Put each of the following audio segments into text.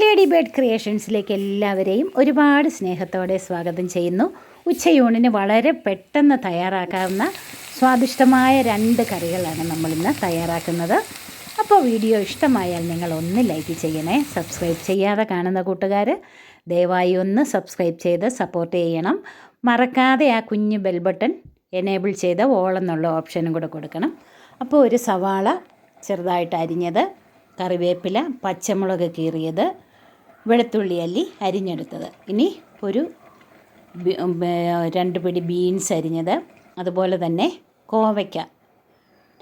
Lady bird ക്രിയേഷൻസിലേക്ക് എല്ലാവരെയും ഒരുപാട് സ്നേഹത്തോടെ സ്വാഗതം ചെയ്യുന്നു. ഉച്ചയൂണിന് വളരെ പെട്ടെന്ന് തയ്യാറാക്കാവുന്ന സ്വാദിഷ്ടമായ രണ്ട് കറികളാണ് നമ്മളിന്ന് തയ്യാറാക്കുന്നത്. അപ്പോൾ വീഡിയോ ഇഷ്ടമായാൽ നിങ്ങൾ ഒന്ന് ലൈക്ക് ചെയ്യണേ സബ്സ്ക്രൈബ് ചെയ്യാതെ കാണുന്ന കൂട്ടുകാർ ദയവായി ഒന്ന് സബ്സ്ക്രൈബ് ചെയ്ത് സപ്പോർട്ട് ചെയ്യണം. മറക്കാതെ ആ കുഞ്ഞ് ബെൽ ബട്ടൺ എനേബിൾ ചെയ്ത് ഓൾ എന്നുള്ള ഓപ്ഷനും കൂടെ കൊടുക്കണം. അപ്പോൾ ഒരു സവാള ചെറുതായിട്ട് അരിഞ്ഞത് കറിവേപ്പില പച്ചമുളക് കീറിയത് വെളുത്തുള്ളി അല്ലി അരിഞ്ഞെടുത്തത്. ഇനി ഒരു രണ്ട് പിടി ബീൻസ് അരിഞ്ഞത്. അതുപോലെ തന്നെ കോവയ്ക്ക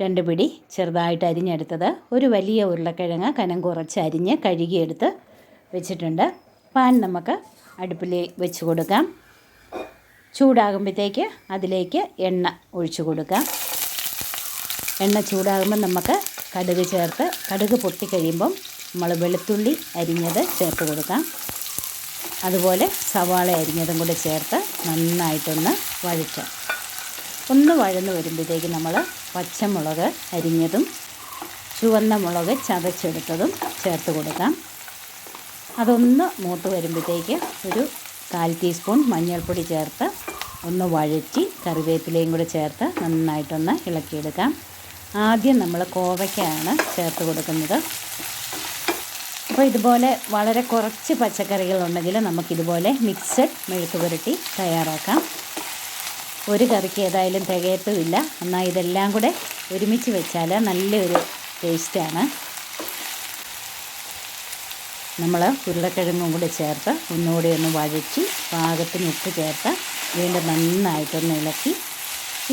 രണ്ട് പിടി ചെറുതായിട്ട് അരിഞ്ഞെടുത്തത്. ഒരു വലിയ ഉരുളക്കിഴങ്ങ് കനം കുറച്ച് അരിഞ്ഞ് കഴുകിയെടുത്ത് വെച്ചിട്ടുണ്ട്. പാൻ നമുക്ക് അടുപ്പിൽ വെച്ച് കൊടുക്കാം. ചൂടാകുമ്പോഴത്തേക്ക് അതിലേക്ക് എണ്ണ ഒഴിച്ചു കൊടുക്കാം. എണ്ണ ചൂടാകുമ്പോൾ നമുക്ക് കടുക് ചേർത്ത് കടുക് പൊട്ടിക്കഴിയുമ്പം നമ്മൾ വെളുത്തുള്ളി അരിഞ്ഞത് ചേർത്ത് കൊടുക്കാം. അതുപോലെ സവാള അരിഞ്ഞതും കൂടി ചേർത്ത് നന്നായിട്ടൊന്ന് വഴറ്റാം. ഒന്ന് വഴന്ന് വരുമ്പോഴത്തേക്ക് നമ്മൾ പച്ചമുളക് അരിഞ്ഞതും ചുവന്ന മുളക് ചതച്ചെടുത്തതും ചേർത്ത് കൊടുക്കാം. അതൊന്ന് മൂത്ത് വരുമ്പോഴത്തേക്ക് ഒരു കാൽ ടീസ്പൂൺ മഞ്ഞൾപ്പൊടി ചേർത്ത് ഒന്ന് വഴറ്റി കറിവേപ്പിലയും കൂടി ചേർത്ത് നന്നായിട്ടൊന്ന് ഇളക്കിയെടുക്കാം. ആദ്യം നമ്മൾ കോവയ്ക്കാണ് ചേർത്ത് കൊടുക്കുന്നത്. അപ്പോൾ ഇതുപോലെ വളരെ കുറച്ച് പച്ചക്കറികളുണ്ടെങ്കിൽ നമുക്കിതുപോലെ മിക്സഡ് മെഴുക്ക് പുരട്ടി തയ്യാറാക്കാം. ഒരു കറിക്ക് ഏതായാലും തികയത്തുമില്ല. എന്നാൽ ഇതെല്ലാം കൂടെ ഒരുമിച്ച് വെച്ചാൽ നല്ലൊരു ടേസ്റ്റാണ്. നമ്മൾ ഉരുളക്കിഴങ്ങും കൂടി ചേർത്ത് ഒന്നുകൂടി ഒന്ന് വഴറ്റി പാകത്തിന് ഉപ്പ് ചേർത്ത് വീണ്ടും നന്നായിട്ടൊന്ന് ഇളക്കി.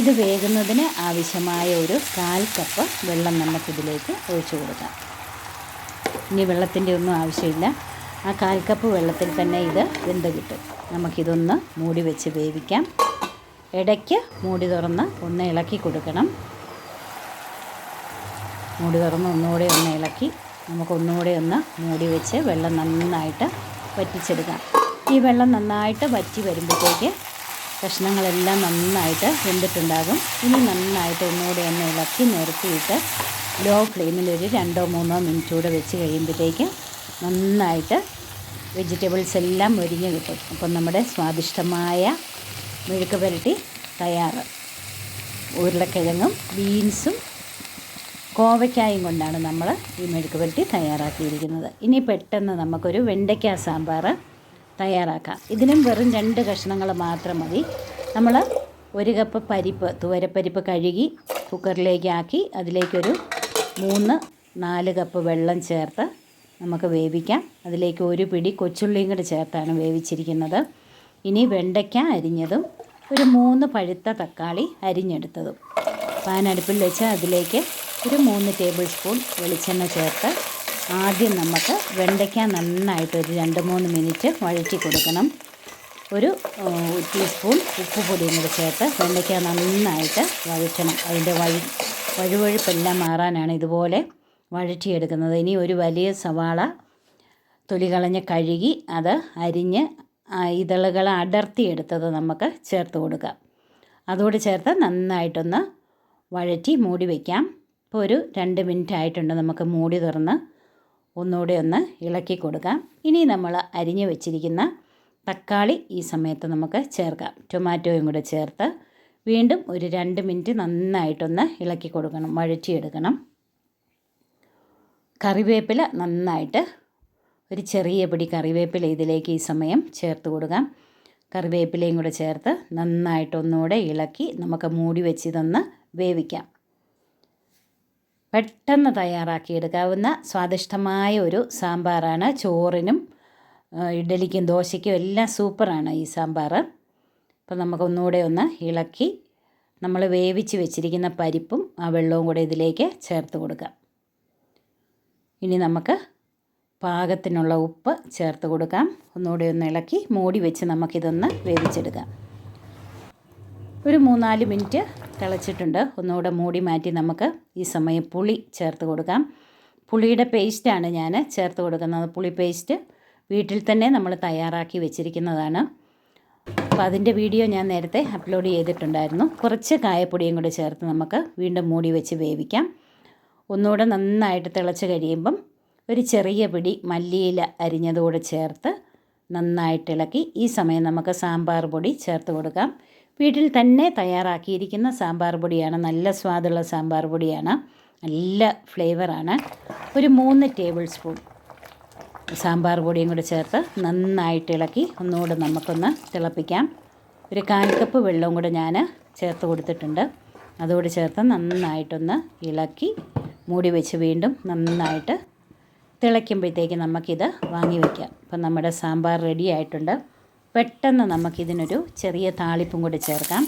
ഇത് വേകുന്നതിന് ആവശ്യമായ ഒരു കാൽ കപ്പ് വെള്ളം നമുക്കിതിലേക്ക് ഒഴിച്ചു കൊടുക്കാം. ഇനി വെള്ളത്തിന്റെ ഒന്നും ആവശ്യമില്ല. ആ കാൽ കപ്പ് വെള്ളത്തിൽ തന്നെ ഇത് വെന്ത് കിട്ടും. നമുക്കിതൊന്ന് മൂടി വെച്ച് വേവിക്കാം. ഇടയ്ക്ക് മൂടി തുറന്ന് ഒന്ന് ഇളക്കി കൊടുക്കണം. മൂടി തുറന്ന് ഒന്നുകൂടെ ഒന്ന് ഇളക്കി നമുക്ക് ഒന്നുകൂടെ ഒന്ന് മൂടി വെച്ച് വെള്ളം നന്നായിട്ട് വറ്റിച്ചെടുക്കാം. ഈ വെള്ളം നന്നായിട്ട് വറ്റി വരുമ്പോഴത്തേക്ക് കഷ്ണങ്ങളെല്ലാം നന്നായിട്ട് വെന്തിട്ടുണ്ടാകും. ഇനി നന്നായിട്ട് ഒന്നുകൂടെ ഒന്ന് ഇളക്കി നിർത്തിയിട്ട് ലോ ഫ്ലെയിമിൽ ഒരു രണ്ടോ മൂന്നോ മിനിറ്റ് കൂടെ വെച്ച് കഴിയുമ്പോഴത്തേക്ക് നന്നായിട്ട് വെജിറ്റബിൾസ് എല്ലാം മുരിഞ്ഞ് കിട്ടും. അപ്പം നമ്മുടെ സ്വാദിഷ്ടമായ മെഴുക്ക് പുരട്ടി തയ്യാറ്. ഉരുളക്കിഴങ്ങും ബീൻസും കോവയ്ക്കായും കൊണ്ടാണ് നമ്മൾ ഈ മെഴുക്ക് പുരട്ടി തയ്യാറാക്കിയിരിക്കുന്നത്. ഇനി പെട്ടെന്ന് നമുക്കൊരു വെണ്ടയ്ക്ക സാമ്പാർ തയ്യാറാക്കാം. ഇതിനും വെറും രണ്ട് കഷ്ണങ്ങൾ മാത്രം മതി. നമ്മൾ ഒരു കപ്പ് പരിപ്പ് തുവരപ്പരിപ്പ് കഴുകി കുക്കറിലേക്ക് ആക്കി അതിലേക്കൊരു മൂന്ന് നാല് കപ്പ് വെള്ളം ചേർത്ത് നമുക്ക് വേവിക്കാം. അതിലേക്ക് ഒരു പിടി കൊച്ചുള്ളിയും കൂടി ചേർത്താണ് വേവിച്ചിരിക്കുന്നത്. ഇനി വെണ്ടയ്ക്ക അരിഞ്ഞതും ഒരു മൂന്ന് പഴുത്ത തക്കാളി അരിഞ്ഞെടുത്തതും. പാൻ അടുപ്പിൽ വെച്ച് അതിലേക്ക് ഒരു മൂന്ന് ടേബിൾ സ്പൂൺ വെളിച്ചെണ്ണ ചേർത്ത് ആദ്യം നമുക്ക് വെണ്ടയ്ക്ക നന്നായിട്ട് ഒരു രണ്ട് മൂന്ന് മിനിറ്റ് വഴറ്റി കൊടുക്കണം. ഒരു ടീസ്പൂൺ ഉപ്പ് പൊടിയും കൂടി ചേർത്ത് വെണ്ടയ്ക്ക നന്നായിട്ട് വഴറ്റണം. അതിന്റെ വഴി വഴുവഴുപ്പെല്ലാം മാറാനാണ് ഇതുപോലെ വഴറ്റിയെടുക്കുന്നത്. ഇനി ഒരു വലിയ സവാള തൊലി കളഞ്ഞ് കഴുകി അത് അരിഞ്ഞ് ഇതളുകൾ അടർത്തിയെടുത്തത് നമുക്ക് ചേർത്ത് കൊടുക്കാം. അതോട് ചേർത്ത് നന്നായിട്ടൊന്ന് വഴറ്റി മൂടി വയ്ക്കാം ഇപ്പോൾ ഒരു രണ്ട് മിനിറ്റ് ആയിട്ടുണ്ട് നമുക്ക് മൂടി തുറന്ന് ഒന്നുകൂടെ ഒന്ന് ഇളക്കി കൊടുക്കാം. ഇനി നമ്മൾ അരിഞ്ഞ് വെച്ചിരിക്കുന്ന തക്കാളി ഈ സമയത്ത് നമുക്ക് ചേർക്കാം. ടൊമാറ്റോയും കൂടെ ചേർത്ത് വീണ്ടും ഒരു രണ്ട് മിനിറ്റ് നന്നായിട്ടൊന്ന് ഇളക്കി കൊടുക്കണം വഴറ്റിയെടുക്കണം. കറിവേപ്പില നന്നായിട്ട് ഒരു ചെറിയ പിടി കറിവേപ്പില ഇതിലേക്ക് ഈ സമയം ചേർത്ത് കൊടുക്കാം. കറിവേപ്പിലയും കൂടെ ചേർത്ത് നന്നായിട്ടൊന്നുകൂടെ ഇളക്കി നമുക്ക് മൂടി വെച്ച് ഇതൊന്ന് വേവിക്കാം. പെട്ടെന്ന് തയ്യാറാക്കിയെടുക്കാവുന്ന സ്വാദിഷ്ടമായ ഒരു സാമ്പാറാണ് ചോറിനും ഇഡലിക്കും ദോശയ്ക്കും എല്ലാം സൂപ്പറാണ് ഈ സാമ്പാർ. അപ്പോൾ നമുക്കൊന്നുകൂടെ ഒന്ന് ഇളക്കി നമ്മൾ വേവിച്ച് വെച്ചിരിക്കുന്ന പരിപ്പും ആ വെള്ളവും കൂടെ ഇതിലേക്ക് ചേർത്ത് കൊടുക്കാം. ഇനി നമുക്ക് പാകത്തിനുള്ള ഉപ്പ് ചേർത്ത് കൊടുക്കാം. ഒന്നുകൂടെ ഒന്ന് ഇളക്കി മൂടി വെച്ച് നമുക്കിതൊന്ന് വേവിച്ചെടുക്കാം. ഒരു മൂന്നാൽ മിനിറ്റ് തിളച്ചിട്ടുണ്ട്. ഒന്നുകൂടെ മൂടി മാറ്റി നമുക്ക് ഈ സമയം പുളി ചേർത്ത് കൊടുക്കാം. പുളിയുടെ പേസ്റ്റാണ് ഞാൻ ചേർത്ത് കൊടുക്കുന്നത്. പുളി പേസ്റ്റ് വീട്ടിൽ തന്നെ നമ്മൾ തയ്യാറാക്കി വെച്ചിരിക്കുന്നതാണ്. അപ്പോൾ അതിന്റെ വീഡിയോ ഞാൻ നേരത്തെ അപ്ലോഡ് ചെയ്തിട്ടുണ്ടായിരുന്നു. കുറച്ച് കായപ്പൊടിയും കൂടി ചേർത്ത് നമുക്ക് വീണ്ടും മൂടി വെച്ച് വേവിക്കാം. ഒന്നുകൂടെ നന്നായിട്ട് തിളച്ച് കഴിയുമ്പം ഒരു ചെറിയ പിടി മല്ലിയില അരിഞ്ഞതുകൂടെ ചേർത്ത് നന്നായിട്ട് ഇളക്കി ഈ സമയം നമുക്ക് സാമ്പാർ പൊടി ചേർത്ത് കൊടുക്കാം. വീട്ടിൽ തന്നെ തയ്യാറാക്കിയിരിക്കുന്ന സാമ്പാർ പൊടിയാണ് നല്ല സ്വാദുള്ള സാമ്പാർ പൊടിയാണ് നല്ല ഫ്ലേവറാണ്. ഒരു മൂന്ന് ടേബിൾ സ്പൂൺ സാമ്പാർ പൊടിയും കൂടി ചേർത്ത് നന്നായിട്ട് ഇളക്കി ഒന്നുകൂടെ നമുക്കൊന്ന് തിളപ്പിക്കാം. ഒരു കാൽ കപ്പ് വെള്ളവും കൂടെ ഞാൻ ചേർത്ത് കൊടുത്തിട്ടുണ്ട്. അതുകൂടി ചേർത്ത് നന്നായിട്ടൊന്ന് ഇളക്കി മൂടി വെച്ച് വീണ്ടും നന്നായിട്ട് തിളയ്ക്കുമ്പോഴത്തേക്ക് നമുക്കിത് വാങ്ങി വയ്ക്കാം അപ്പം നമ്മുടെ സാമ്പാർ റെഡി ആയിട്ടുണ്ട്. പെട്ടെന്ന് നമുക്കിതിനൊരു ചെറിയ താളിപ്പും കൂടി ചേർക്കാം.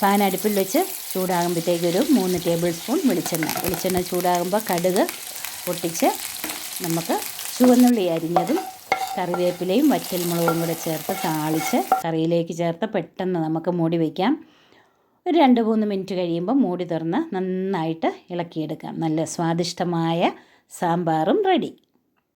പാൻ അടുപ്പിൽ വെച്ച് ചൂടാകുമ്പോഴത്തേക്ക് ഒരു മൂന്ന് ടേബിൾ സ്പൂൺ വെളിച്ചെണ്ണ. വെളിച്ചെണ്ണ ചൂടാകുമ്പോൾ കടുക് പൊട്ടിച്ച് നമുക്ക് ചുവന്നുള്ളി അരിഞ്ഞതും കറിവേപ്പിലയും വറ്റൽമുളകും കൂടെ ചേർത്ത് താളിച്ച് കറിയിലേക്ക് ചേർത്ത് പെട്ടെന്ന് നമുക്ക് മൂടി വയ്ക്കാം ഒരു രണ്ട് മൂന്ന് മിനിറ്റ് കഴിയുമ്പോൾ മൂടി തുറന്ന് നന്നായിട്ട് ഇളക്കിയെടുക്കാം. നല്ല സ്വാദിഷ്ടമായ സാമ്പാറും റെഡി.